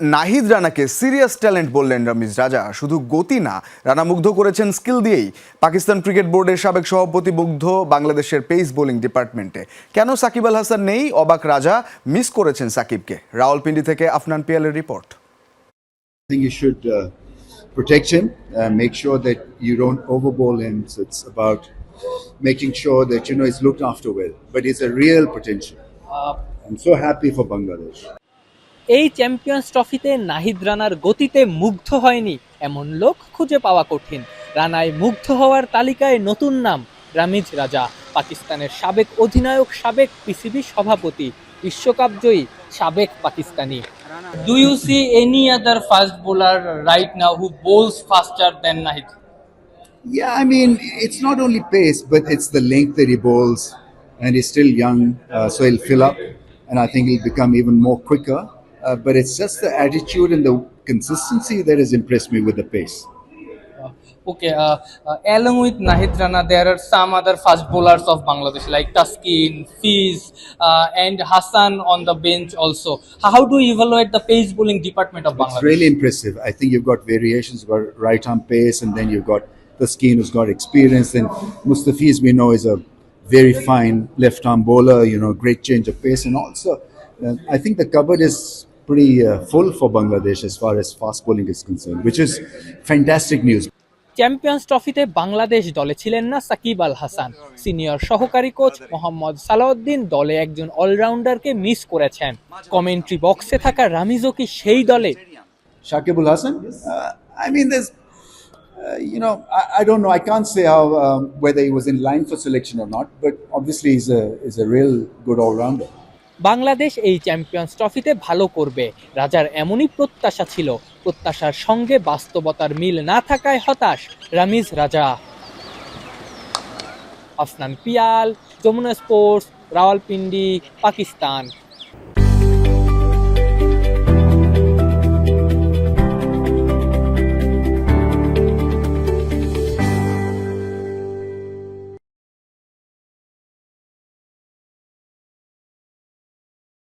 Nahid রানাকে serious talent বললেন রমিজ রাজা শুধু গতি না রানা মুগ্ধ করেছেন স্কিল দিয়েই পাকিস্তান ক্রিকেট বোর্ডের সাবেক সভাপতি মুগ্ধ বাংলাদেশের পেস বোলিং ডিপার্টমেন্টে কেন সাকিব আল হাসান নেই অবাক রাজা মিস করেছেন সাকিবকে রাওয়ালপিন্ডি থেকে Afnan পিয়ালের report I think uh, protect him, uh, make sure that you don't overbowl him. So it's about making sure that you know he's looked after well. But he's a real potential. I'm so happy for Bangladesh. এই champions ট্রফিতে নাহিদ রানার গতিতে মুগ্ধ হয়নি এমন লোক খুঁজে পাওয়া কঠিন রানায় মুগ্ধ হওয়ার তালিকায় নতুন নাম রামিজ রাজা পাকিস্তানের সাবেক অধিনায়ক সাবেক পিসিবি সভাপতি বিশ্বকাপ জয়ী সাবেক Pakistani do you see any other fast bowler right now who bowls faster than Nahid Yeah, I mean, it's not only pace, but it's the length that he bowls. And he's still young, uh, so he'll fill up. And I think he'll become even more quicker. Uh, but it's just the attitude and the consistency that has impressed me with the pace. Okay, uh, uh, along with Nahid Rana, there are some other fast bowlers of Bangladesh like Taskin, Fiz, uh, and Hassan on the bench also. How do you evaluate the pace bowling department of Bangladesh? It's really impressive. I think you've got variations. You've got right arm pace, and then you've got the skiing who's got experience. And Mustafiz, we know, is a very fine left arm bowler, you know, great change of pace. And also, uh, I think the cupboard is pretty uh, full for Bangladesh as far as fast bowling is concerned, which is fantastic news. Champions ট্রফিতে বাংলাদেশ দলে ছিলেন না Shakib Al Hasan senior সহকারী coach Mohammad Salauddin দলে একজন অলরাউন্ডারকে miss করেছেন commentary বক্সে থাকা রামিজও কি সেই দলে uh, I mean, there's, uh, you know, I, I don't know. I can't say how um, whether he was in line for selection or not, but obviously he's a, he's a real good all rounder. Bangladesh এই champions ট্রফিতে ভালো করবে। রাজার এমনই প্রত্যাশা ছিল। প্রত্যাশার সঙ্গে বাস্তবতার মিল না থাকায় হতাশ রামিজ রাজা। আফনান পিয়াল, যমুনা স্পোর্টস, রাওয়ালপিন্ডি, পাকিস্তান।